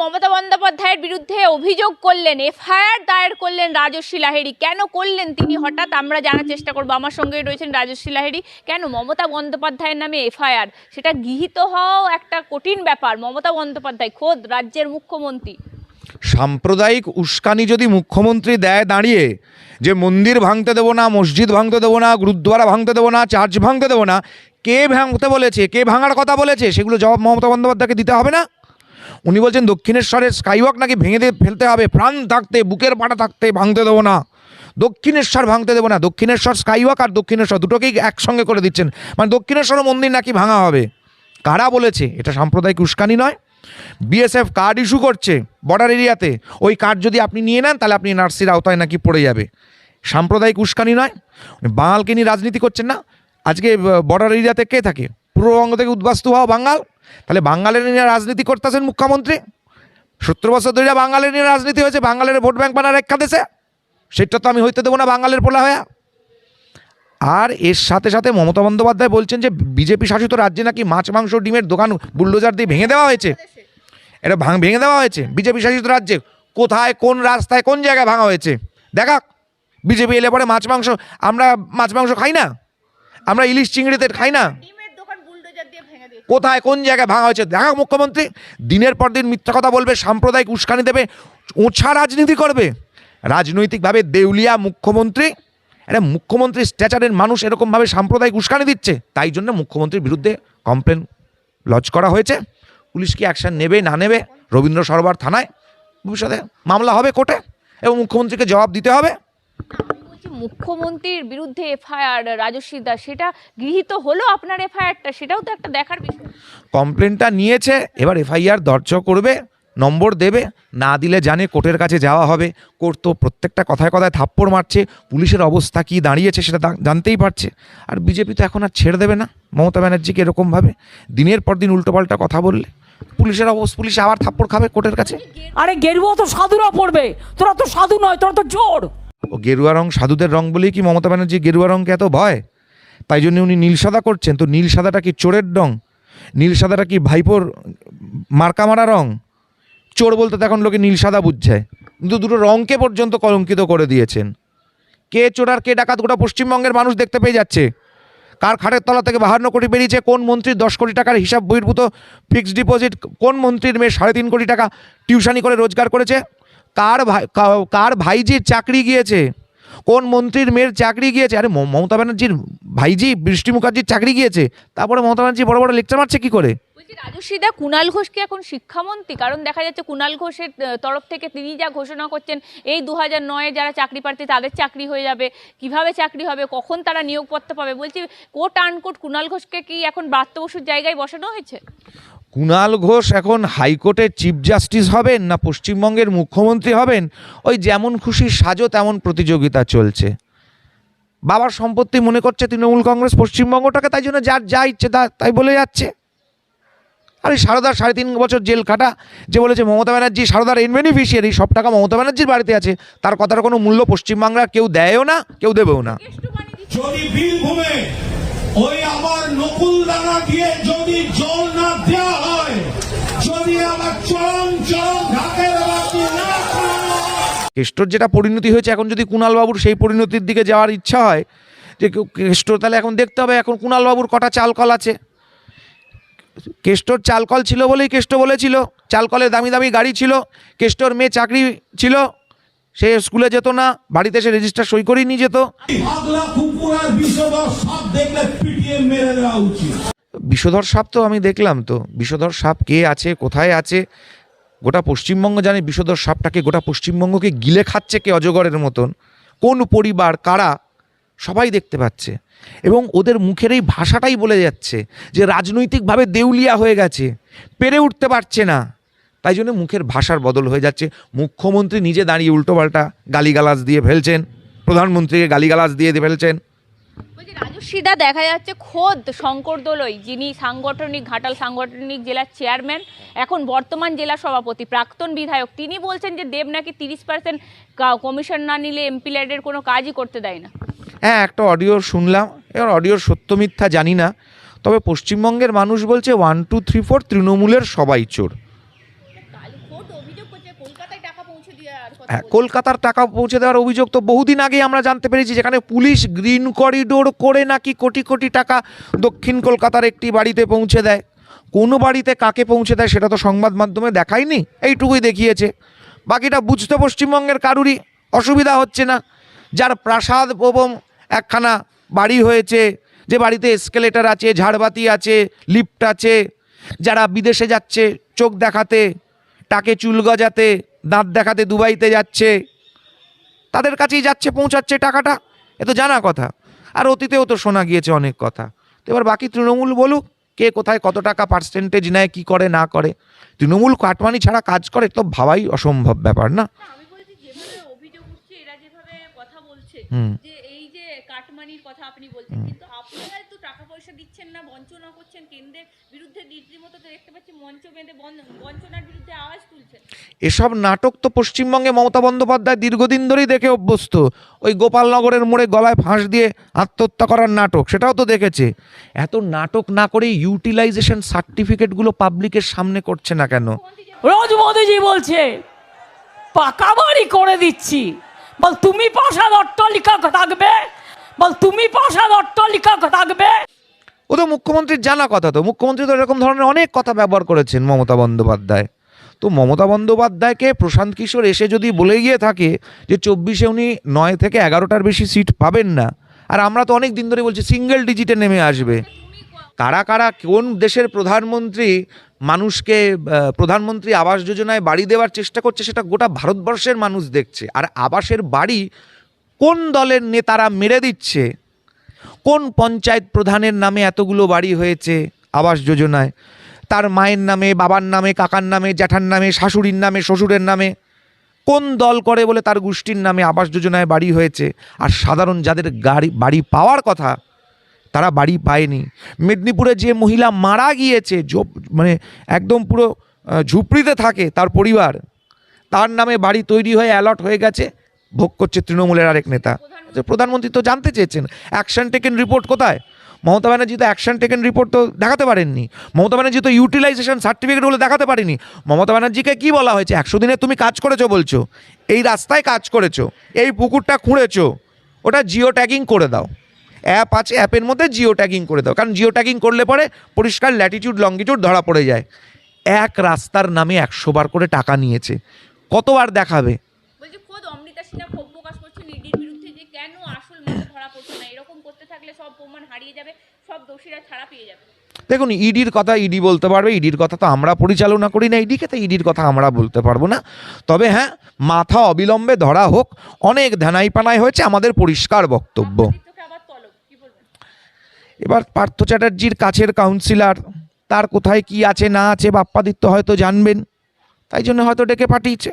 মমতা বন্দ্যোপাধ্যায়ের বিরুদ্ধে অভিযোগ করলেন, এফআইআর দায়ের করলেন রাজস্বী লাহেরি কেন করলেন তিনি? হঠাৎ আমরা জানার চেষ্টা করব। আমার সঙ্গে রয়েছেন রাজস্বী লাহেরি কেন মমতা বন্দ্যোপাধ্যায়ের নামে এফআইআর? সেটা গৃহীত হওয়াও একটা কঠিন ব্যাপার। মমতা বন্দ্যোপাধ্যায় খোদ রাজ্যের মুখ্যমন্ত্রী। সাম্প্রদায়িক উস্কানি যদি মুখ্যমন্ত্রী দেয় দাঁড়িয়ে, যে মন্দির ভাঙতে দেবো না, মসজিদ ভাঙতে দেবো না, গুরুদ্বারা ভাঙতে দেবো না, চার্চ ভাঙতে দেবো না, কে ভাঙতে বলেছে, কে ভাঙার কথা বলেছে, সেগুলো জবাব মমতা বন্দ্যোপাধ্যায়কে দিতে হবে না? উনি বলছেন দক্ষিণেশ্বরের স্কাইওয়াক নাকি ভেঙে দিয়ে ফেলতে হবে, প্রাণ থাকতে, বুকের পাটা থাকতে ভাঙতে দেবো না। দক্ষিণেশ্বর ভাঙতে দেবো না দক্ষিণেশ্বর স্কাইওয়াক আর দক্ষিণেশ্বর দুটোকেই একসঙ্গে করে দিচ্ছেন। মানে দক্ষিণেশ্বর মন্দির নাকি ভাঙা হবে? কারা বলেছে? এটা সাম্প্রদায়িক উস্কানি নয়। বিএসএফ কার্ড ইস্যু করছে বর্ডার এরিয়াতে ওই কার্ড যদি আপনি নিয়ে নেন, তাহলে আপনি নার্সির আওতায় নাকি পড়ে যাবে। সাম্প্রদায়িক উস্কানি নয়। বাঙালকে নিয়ে রাজনীতি করছেন না। আজকে বর্ডার এরিয়াতে কে থাকে? পূর্ববঙ্গ থেকে উদ্বাস্তু হওয়া বাঙাল। তাহলে বাঙালের নিয়ে রাজনীতি করতেছেন মুখ্যমন্ত্রী। সত্তর বছর ধরে বাঙালের নিয়ে রাজনীতি হয়েছে, বাঙালের ভোট ব্যাংক বানার একটা দেশে সেটা তো আমি হইতে দেবো না বাঙালের পোলা হয়ে। আর এর সাথে সাথে মমতা বন্দ্যোপাধ্যায় বলছেন যে, বিজেপি শাসিত রাজ্যে নাকি মাছ, মাংস, ডিমের দোকান বুলডোজার দিয়ে ভেঙে দেওয়া হয়েছে? এটা ভাঙ, ভেঙে দেওয়া হয়েছে বিজেপি শাসিত রাজ্যে? কোথায়, কোন রাস্তায়, কোন জায়গায় ভাঙা হয়েছে? দেখা বিজেপি এলে পরে মাছ, মাংস, আমরা মাছ, মাংস খাই না? আমরা ইলিশ চিংড়িতে খাই না ডিমের দোকান বুলডোজার দিয়ে ভেঙে দিয়েছে কোথায়, কোন জায়গায় ভাঙা হয়েছে, দেখা মুখ্যমন্ত্রী। দিনের পর দিন মিথ্যা কথা বলবে, সাম্প্রদায়িক উস্কানি দেবে, ওছা রাজনীতি করবে। রাজনৈতিকভাবে দেউলিয়া মুখ্যমন্ত্রী, একটা মুখ্যমন্ত্রী স্ট্যাচারের মানুষ এরকমভাবে সাম্প্রদায়িক উস্কানি দিচ্ছে, তাই জন্য মুখ্যমন্ত্রীর বিরুদ্ধে কমপ্লেন লজ করা হয়েছে। পুলিশ কি অ্যাকশন নেবে, না নেবে, রবীন্দ্র সরোবর থানায় ভবিষ্যতে মামলা হবে কোর্টে, এবং মুখ্যমন্ত্রীকে জবাব দিতে হবে। মুখ্যমন্ত্রীর বিরুদ্ধে এফআইআর রাজস্বী দাস সেটা গৃহীত হলো আপনার এফআইআরটা? সেটাও তো একটা দেখার বিষয়। কমপ্লেনটা নিয়েছে এবার এফআইআর দর্জ করবে নম্বর দেবে না দিলে জানে কোর্টের কাছে যাওয়া হবে। কোর্ট তো প্রত্যেকটা কথায় কথায় থাপ্পড় মারছে পুলিশের অবস্থা কি দাঁড়িয়েছে সেটা জানতেই পারছে। আর বিজেপি তো এখন আর ছেড়ে দেবে না মমতা ব্যানার্জিকে এরকমভাবে। দিনের পর দিন উল্টোপাল্টা কথা বললে পুলিশের অবস্থা পুলিশ আবার থাপ্পড় খাবে কোর্টের কাছে? আরে গেরুয়া তো সাধুরা পড়বে তোরা তো সাধু নয় তোরা তো জোর। গেরুয়া রং সাধুদের রং বলেই কি মমতা ব্যানার্জি গেরুয়া রংকে এত ভয়? তাই জন্য উনি নীল সাদা করছেন। তো নীল সাদাটা কি চোরের রং? নীল সাদাটা কি ভাইপোর মার্কা মারা রং? চোর বলতে তো এখন লোকে নীল সাদা বুঝছে। কিন্তু দুটো রংকে পর্যন্ত কলঙ্কিত করে দিয়েছেন। কে চোর আর কে ডাকাত গোটা পশ্চিমবঙ্গের মানুষ দেখতে পেয়ে যাচ্ছে। কার খাটের তলা থেকে বাহান্ন কোটি বেরিয়েছে, কোন মন্ত্রীর দশ কোটি টাকার হিসাব বহির্ভূত ফিক্সড ডিপোজিট কোন মন্ত্রীর মেয়ে সাড়ে তিন কোটি টাকা টিউশানি করে রোজগার করেছে? কার ভাই কার ভাইজির চাকরি গিয়েছে? কোন মন্ত্রীর মেয়ের চাকরি গিয়েছে? আরে মমতা ব্যানার্জির ভাইজি বৃষ্টি মুখার্জির চাকরি গিয়েছে। তারপরে মমতা ব্যানার্জি বড় বড় লেকচার মারছে কি করে? রাজস্বীদা কুণাল ঘোষ কি এখন শিক্ষামন্ত্রী? কারণ দেখা যাচ্ছে কুণাল ঘোষের তরফ থেকে তিনি যা ঘোষণা করছেন, এই দু হাজার নয়ে যারা চাকরি প্রার্থী, তাদের চাকরি হয়ে যাবে। কীভাবে চাকরি হবে? কখন তারা নিয়োগপত্র পাবে? বলছি, কোট আনকোট কুণাল ঘোষকে কি এখন ব্রাত্য বসুর জায়গায় বসানো হয়েছে? কুণাল ঘোষ এখন হাইকোর্টের চিফ জাস্টিস হবেন না পশ্চিমবঙ্গের মুখ্যমন্ত্রী হবেন? ওই যেমন খুশি সাজো তেমন প্রতিযোগিতা চলছে। বাবার সম্পত্তি মনে করছে তৃণমূল কংগ্রেস পশ্চিমবঙ্গটাকে তাই জন্য যার যা ইচ্ছে তা তাই বলে যাচ্ছে। আর এই সারদার সাড়ে তিন বছর জেল খাটা যে বলেছে মমতা ব্যানার্জি সারদার এন বেনিফিশিয়ারি সব টাকা মমতা ব্যানার্জির বাড়িতে আছে। তার কথার কোনো মূল্য পশ্চিমবাংলা কেউ দেয়ও না কেউ দেবেও না। ওই আমার নকুল দানা দিয়ে যদি জল না দেওয়া হয়, যদি আমার চরম চরম বাতি না কেষ্টর যেটা পরিণতি হয়েছে, এখন যদি কুণালবাবুর সেই পরিণতির দিকে যাওয়ার ইচ্ছা হয়, যে কেষ্টর, তাহলে এখন দেখতে হবে, এখন কুণালবাবুর কটা চালকল আছে। কেষ্টর চালকল ছিল বলেই কেষ্ট বলেছিল, চালকলের দামি দামি গাড়ি ছিল, কেষ্টর মেয়ে চাকরি ছিল সে স্কুলে যেত না বাড়িতে এসে রেজিস্টার সই করেই নিয়ে যেত। বিষধর সাপ তো আমি দেখলাম তো। বিষধর সাপ কে আছে কোথায় আছে? গোটা পশ্চিমবঙ্গ জানে বিষধর সাপটাকে গোটা পশ্চিমবঙ্গকে গিলে খাচ্ছে কে অজগরের মতন। কোন পরিবার কারা? সবাই দেখতে পাচ্ছে। এবং ওদের মুখের এই ভাষাটাই বলে যাচ্ছে যে রাজনৈতিকভাবে দেউলিয়া হয়ে গেছে। পেরে উঠতে পারছে না। তাই জন্য মুখের ভাষার বদল হয়ে যাচ্ছে। মুখ্যমন্ত্রী নিজে দাঁড়িয়ে উল্টোপাল্টা গালিগালাজ দিয়ে ফেলছেন। প্রধানমন্ত্রীকে গালিগালাজ দিয়ে ফেলছেন। রাজস্বীদা দেখা যাচ্ছে খোদ শঙ্কর দোলই যিনি সাংগঠনিক ঘাটাল সাংগঠনিক জেলার চেয়ারম্যান এখন বর্তমান জেলা সভাপতি প্রাক্তন বিধায়ক। তিনি বলছেন যে দেব নাকি তিরিশ পার্সেন্ট কমিশন না নিলে এমপি ল্যাডের কোনো কাজই করতে দেয় না। হ্যাঁ একটা অডিও শুনলাম। এবার অডিওর সত্য মিথ্যা জানি না। তবে পশ্চিমবঙ্গের মানুষ বলছে ওয়ান টু থ্রি ফোর তৃণমূলের সবাই চোর কোর্ট অভিযোগ করছে কলকাতায় টাকা পৌঁছে দেওয়ার কথা হ্যাঁ কলকাতার টাকা পৌঁছে দেওয়ার অভিযোগ তো বহুদিন আগেই আমরা জানতে পেরেছি, যেখানে পুলিশ গ্রিন করিডোর করে নাকি কোটি কোটি টাকা দক্ষিণ কলকাতার একটি বাড়িতে পৌঁছে দেয়। কোন বাড়িতে কাকে পৌঁছে দেয় সেটা তো সংবাদ মাধ্যমে দেখায়নি, এইটুকুই দেখিয়েছে। বাকিটা বুঝতে পশ্চিমবঙ্গের কারুরই অসুবিধা হচ্ছে না। যার প্রাসাদ এবং একখানা বাড়ি হয়েছে, যে বাড়িতে এসকেলেটার আছে, ঝাড়বাতি আছে লিফট আছে, যারা বিদেশে যাচ্ছে চোখ দেখাতে টাকে চুল গজাতে দাঁত দেখাতে দুবাইতে যাচ্ছে। তাদের কাছেই যাচ্ছে পৌঁছাচ্ছে টাকাটা। এ তো জানা কথা। আর অতীতেও তো শোনা গিয়েছে অনেক কথা। তো এবার বাকি তৃণমূল বলুক কে কোথায় কত টাকা পার্সেন্টেজ নেয় কি করে না করে। তৃণমূল কাটমানি ছাড়া কাজ করে তো ভাবাই অসম্ভব ব্যাপার না। হুম। যে এই যে কাটমানির কথা আপনি বলছেন কিন্তু আপনারাই তো টাকা পয়সা দিচ্ছেন না বঞ্চনা করছেন কেন্দ্রের বিরুদ্ধে রীতিমতো তো দেখতে পাচ্ছি মঞ্চ বেঁধে বঞ্চনার বিরুদ্ধে আওয়াজ তুলছেন। এসব নাটক তো পশ্চিমবঙ্গে মমতা বন্দ্যোপাধ্যায় দীর্ঘদিন ধরেই দেখে অভ্যস্ত। ওই গোপালনগরের মোড়ে গলায় ফাঁস দিয়ে আত্মহত্যা করার নাটক সেটাও তো দেখেছে। এত নাটক না করে ইউটিলাইজেশন সার্টিফিকেটগুলো পাবলিকের সামনে করছে না কেন? রোজ মোদিজি বলছে পাকা বাড়ি করে দিচ্ছি। বল তুমি পাশার অট্টালিকা থাকবে? বল তুমি পাশার অট্টালিকা থাকবে? ও তো মুখ্যমন্ত্রীর জানা কথা তো। মুখ্যমন্ত্রী তো এরকম ধরনের অনেক কথা ব্যবহার করেছেন মমতা বন্দ্যোপাধ্যায়। তো মমতা বন্দ্যোপাধ্যায়কে প্রশান্ত কিশোর এসে যদি বলে গিয়ে থাকে যে চব্বিশে উনি নয় থেকে এগারোটার বেশি সিট পাবেন না, আর আমরা তো অনেক দিন ধরে বলছি সিঙ্গেল ডিজিটে নেমে আসবে। কারা কারা কোন দেশের প্রধানমন্ত্রী মানুষকে প্রধানমন্ত্রী আবাস যোজনায় বাড়ি দেওয়ার চেষ্টা করছে সেটা গোটা ভারতবর্ষের মানুষ দেখছে। আর আবাসের বাড়ি কোন দলের নেতারা মেরে দিচ্ছে? কোন পঞ্চায়েত প্রধানের নামে এতগুলো বাড়ি হয়েছে? আবাস যোজনায়। তার মায়ের নামে, বাবার নামে, কাকার নামে, জ্যাঠার নামে, শাশুড়ির নামে, শ্বশুরের নামে। কোন দল করে বলে তার গোষ্ঠীর নামে আবাস যোজনায় বাড়ি হয়েছে? আর সাধারণ যাদের গাড়ি, বাড়ি পাওয়ার কথা, তারা বাড়ি পায়নি। মেদিনীপুরে যে মহিলা মারা গিয়েছে মানে একদম পুরো ঝুপড়িতে থাকে তার পরিবার, তার নামে বাড়ি তৈরি হয়ে অ্যালট হয়ে গেছে। ভোগ করছে তৃণমূলের আরেক নেতা। প্রধানমন্ত্রী তো জানতে চেয়েছেন অ্যাকশন টেকেন রিপোর্ট কোথায়? মমতা ব্যানার্জি তো অ্যাকশন টেকেন রিপোর্ট তো দেখাতে পারেননি। মমতা ব্যানার্জি তো ইউটিলাইজেশন সার্টিফিকেট বলে দেখাতে পারেনি। মমতা ব্যানার্জিকে কি বলা হয়েছে? একশো দিনে তুমি কাজ করেছ বলছো। এই রাস্তায় কাজ করেছ, এই পুকুরটা খুঁড়েছো, ওটা জিও ট্যাগিং করে দাও। অ্যাপ আছে অ্যাপের মধ্যে জিও ট্যাগিং করে দাও। কারণ জিও ট্যাগিং করলে পরে পরিষ্কার ল্যাটিটিউড লঙ্গিটিউড ধরা পড়ে যায়। এক রাস্তার নামে একশো বার করে টাকা নিয়েছে। কতবার দেখাবে? সিনহা ক্ষোভ প্রকাশ করছেন ইডির বিরুদ্ধে যে কেন আসল মতো ধরা পড়ছে না? এরকম করতে থাকলে সব প্রমাণ হারিয়ে যাবে সব দোষীরা ছাড়া পেয়ে যাবে। দেখুন ইডির কথা ইডি বলতে পারবে ইডির কথা তো আমরা পরিচালনা করি না ইডিকে তো ইডির কথা আমরা বলতে পারব না। তবে হ্যাঁ মাথা অবিলম্বে ধরা হোক অনেক ধ্যানাই পানাই হয়েছে আমাদের পরিষ্কার বক্তব্য। এবার পার্থ চ্যাটার্জির কাছের কাউন্সিলর তার কোথায় কি আছে না আছে বাপ্পাদিত্য হয়তো জানবেন তাই জন্য হয়তো ডেকে পাঠিয়েছে।